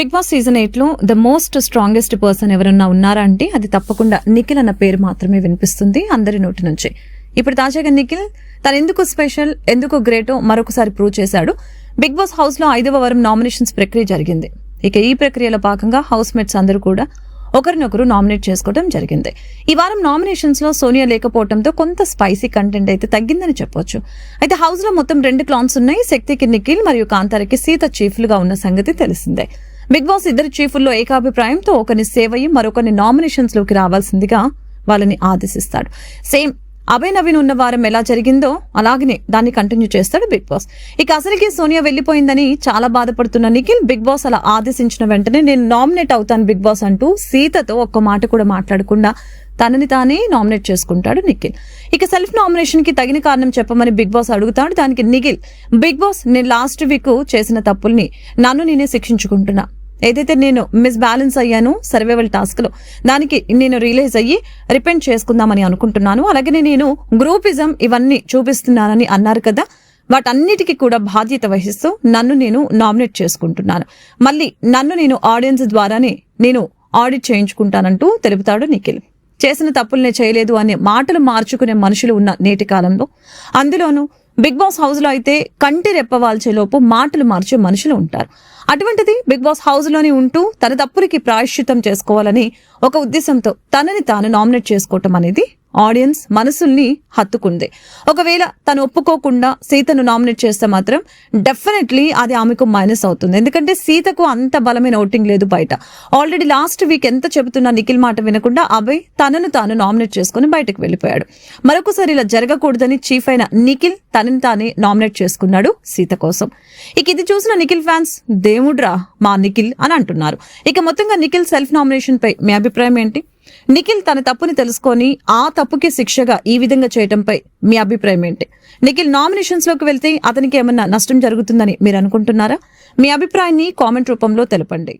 Big boss season ఎయిట్లో the most strongest person ఎవరన్నా ఉన్నారా అంటే అది తప్పకుండా నిఖిల్ అన్న పేరు మాత్రమే వినిపిస్తుంది అందరి నోటి నుంచి. ఇప్పుడు తాజాగా నిఖిల్ తను ఎందుకు స్పెషల్ ఎందుకు గ్రేటో మరొకసారి ప్రూవ్ చేశాడు. బిగ్ బాస్ హౌస్లో ఐదవ వారం నామినేషన్స్ ప్రక్రియ జరిగింది. ఇక ఈ ప్రక్రియలో భాగంగా హౌస్ మేట్స్ అందరూ కూడా ఒకరినొకరు నామినేట్ చేసుకోవడం జరిగింది. ఈ వారం నామినేషన్స్లో సోనియా లేకపోవడంతో కొంత స్పైసీ కంటెంట్ అయితే తగ్గిందని చెప్పొచ్చు. అయితే హౌస్లో మొత్తం రెండు క్లాన్స్ ఉన్నాయి. శక్తికి నిఖిల్ మరియు కాంతారకి సీత చీఫ్లుగా ఉన్న సంగతి తెలిసిందే. బిగ్ బాస్ ఇద్దరు చీఫుల్లో ఏకాభిప్రాయంతో ఒకరిని సేవయ్యి మరొకరిని నామినేషన్స్లోకి రావాల్సిందిగా వాళ్ళని ఆదేశిస్తాడు. సేమ్ అభయ్ నవీన్ ఉన్న వారం ఎలా జరిగిందో అలాగనే దాన్ని కంటిన్యూ చేస్తాడు బిగ్ బాస్. ఇక అసలుకి సోనియా వెళ్ళిపోయిందని చాలా బాధపడుతున్న నిఖిల్ బిగ్ బాస్ అలా ఆదేశించిన వెంటనే నేను నామినేట్ అవుతాను బిగ్ బాస్ అంటూ సీతతో ఒక్క మాట కూడా మాట్లాడకుండా తనని తానే నామినేట్ చేసుకుంటాడు నిఖిల్. ఇక సెల్ఫ్ నామినేషన్కి తగిన కారణం చెప్పమని బిగ్ బాస్ అడుగుతాడు. దానికి నిఖిల్ బిగ్ బాస్ నేను లాస్ట్ వీక్ చేసిన తప్పుల్ని నన్ను నేనే శిక్షించుకుంటున్నా. ఏదైతే నేను మిస్ బ్యాలెన్స్ అయ్యాను సర్వైవల్ టాస్క్లో దానికి నేను రియలైజ్ అయ్యి రిపెంట్ చేసుకుందామని అనుకుంటున్నాను. అలాగే నేను గ్రూపిజం ఇవన్నీ చూపిస్తున్నానని అన్నారు కదా వాటన్నిటికీ కూడా బాధ్యత వహిస్తూ నన్ను నేను నామినేట్ చేసుకుంటున్నాను. మళ్ళీ నన్ను నేను ఆడియన్స్ ద్వారానే నేను ఆడిట్ చేయించుకుంటానంటూ తెలుపుతాడు నిఖిల్. చేసిన తప్పుల్నే చేయలేదు అనే మాటలు మార్చుకునే మనుషులు ఉన్న నేటి కాలంలో అందులోనూ బిగ్ బాస్ హౌస్లో అయితే కంటి రెప్పవాల్చే లోపు మాటలు మార్చే మనుషులు ఉంటారు. అటువంటిది బిగ్ బాస్ హౌస్లోనే ఉంటూ తన తప్పులకి ప్రాయశ్చితం చేసుకోవాలని ఒక ఉద్దేశంతో తనని తాను నామినేట్ చేసుకోవటం అనేది ఆడియన్స్ మనసుల్ని హత్తుకుంది. ఒకవేళ తను ఒప్పుకోకుండా సీతను నామినేట్ చేస్తే మాత్రం డెఫినెట్లీ అది ఆమెకు మైనస్ అవుతుంది. ఎందుకంటే సీతకు అంత బలమైన ఓటింగ్ లేదు బయట. ఆల్రెడీ లాస్ట్ వీక్ ఎంత చెబుతున్నా నిఖిల్ మాట వినకుండా అభయ్ తనను తాను నామినేట్ చేసుకుని బయటకు వెళ్ళిపోయాడు. మరొకసారి ఇలా జరగకూడదని చీఫ్ అయిన నిఖిల్ తనని తానే నామినేట్ చేసుకున్నాడు సీత కోసం. ఇక ఇది చూసిన నిఖిల్ ఫ్యాన్స్ దేవుడ్రా మా నిఖిల్ అని అంటున్నారు. ఇక మొత్తంగా నిఖిల్ సెల్ఫ్ నామినేషన్ పై మీ అభిప్రాయం ఏంటి? నిఖిల్ తన తప్పుని తెలుసుకొని ఆ తప్పుకి శిక్షగా ఈ విధంగా చేయటంపై మీ అభిప్రాయం ఏంటి? నిఖిల్ నామినేషన్స్లోకి వెళ్తే అతనికి ఏమన్నా నష్టం జరుగుతుందని మీరు అనుకుంటున్నారా? మీ అభిప్రాయాన్ని కామెంట్ రూపంలో తెలపండి.